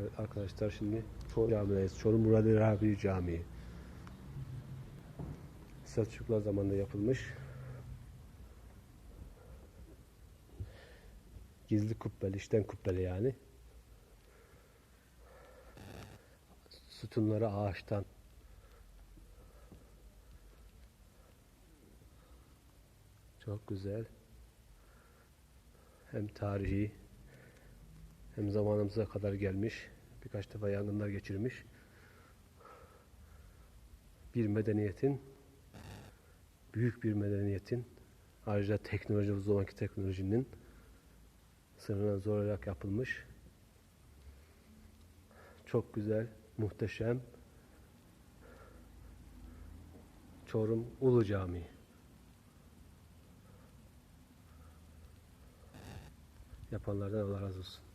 Evet arkadaşlar şimdi Çorum Camii'deyiz. Çorum Murat Rabi Camii. Selçuklular zamanında yapılmış. Gizli kubbeli, işten kubbeli yani. Sütunları ağaçtan. Çok güzel. Hem tarihi hem zamanımıza kadar gelmiş. Birkaç defa yangınlar geçirmiş. Bir medeniyetin büyük bir medeniyetin ayrıca teknoloji o zamanki teknolojinin sınırına zorlayarak yapılmış. Çok güzel, muhteşem. Çorum Ulu Camii. Yapanlardan Allah razı olsun.